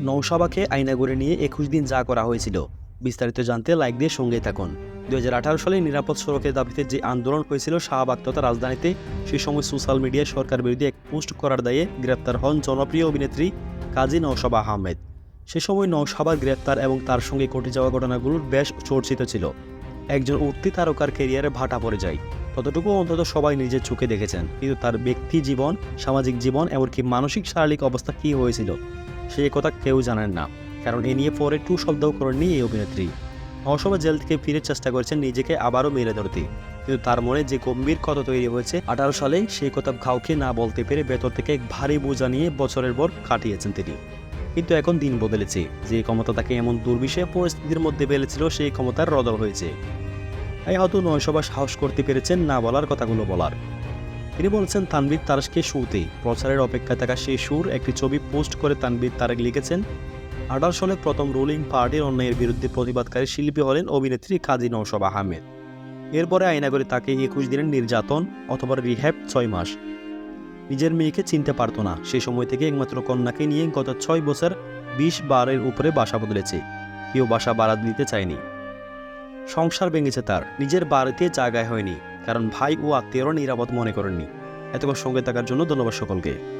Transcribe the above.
নৌসাবাকে আইনাগরে নিয়ে একুশ দিন যা করা হয়েছিল। বিস্তারিত জানতে লাইক দিয়ে সঙ্গে থাকুন। দুই হাজার আঠারো সালে নিরাপদ সড়কের দাবিতে যে আন্দোলন হয়েছিল, শাহবাগ তথা রাজধানীতে সেই সময় সোশ্যাল মিডিয়ায় সরকার বিরোধী এক পোস্ট করার দায়ে গ্রেপ্তার হন জনপ্রিয় অভিনেত্রী কাজী নৌসাবা আহমেদ। সে সময় নৌসভার গ্রেপ্তার এবং তার সঙ্গে ঘটে যাওয়া ঘটনাগুলোর বেশ চর্চিত ছিল। একজন উঠতি তারকার কেরিয়ারে ভাটা পড়ে যায়। ততটুকু অন্তত সবাই নিজের চোখে দেখেছেন। কিন্তু তার ব্যক্তি জীবন, সামাজিক জীবন, এমনকি মানসিক শারীরিক অবস্থা কী হয়েছিল? সেই কথা কেউ জানেন না। কারণ এ নিয়ে পরে টু শব্দও করেননি এই অভিনেত্রী। নওশাবা জেল থেকে ফিরে চেষ্টা করেছেন নিজেকে আবারও মেরে ধরতে। কিন্তু তার মনে যে গম্ভীর কথা তৈরি হয়েছে, আঠারো সালে সেই কথা কাউকে না বলতে পেরে ভেতর থেকে ভারী বোঝা নিয়ে বছরের পর কাটিয়েছেন তিনি। কিন্তু এখন দিন বদলেছে। যে ক্ষমতা তাকে এমন দুর্বিষহ পরিস্থিতির মধ্যে ফেলেছিল সেই ক্ষমতার রদল হয়েছে। তাই হয়তো নয়সভা সাহস করতে পেরেছেন না বলার কথাগুলো বলার। তিনি বলছেন তানবির তারসকে শুতে প্রচারের অপেক্ষায় থাকা সেই সুর একটি ছবি পোস্ট করে তানবির তারেক লিখেছেন। আঠারো সালে প্রথম রুলিং পার্টির অন্যায়ের বিরুদ্ধে প্রতিবাদকারী শিল্পী হলেন অভিনেত্রী কাজী নৌসব আহমেদ। এরপরে আইনাগরে তাকে একুশ দিনের নির্যাতন অথবা রিহ্যাব ছয় মাস। নিজের মেয়েকে চিনতে পারতো না। সেই সময় থেকে একমাত্র কন্যাকে নিয়ে গত ছয় বছর বিশ বারের উপরে বাসা বদলেছে। কেউ বাসা বাড়া দিতে চায়নি। সংসার ভেঙেছে তার। নিজের বাড়িতে জায়গায় হয়নি। কারণ ভাই ও আত্মীয়রা নিরাপদ মনে করেননি। এতক্ষণ সঙ্গে থাকার জন্য ধন্যবাদ সকলকে।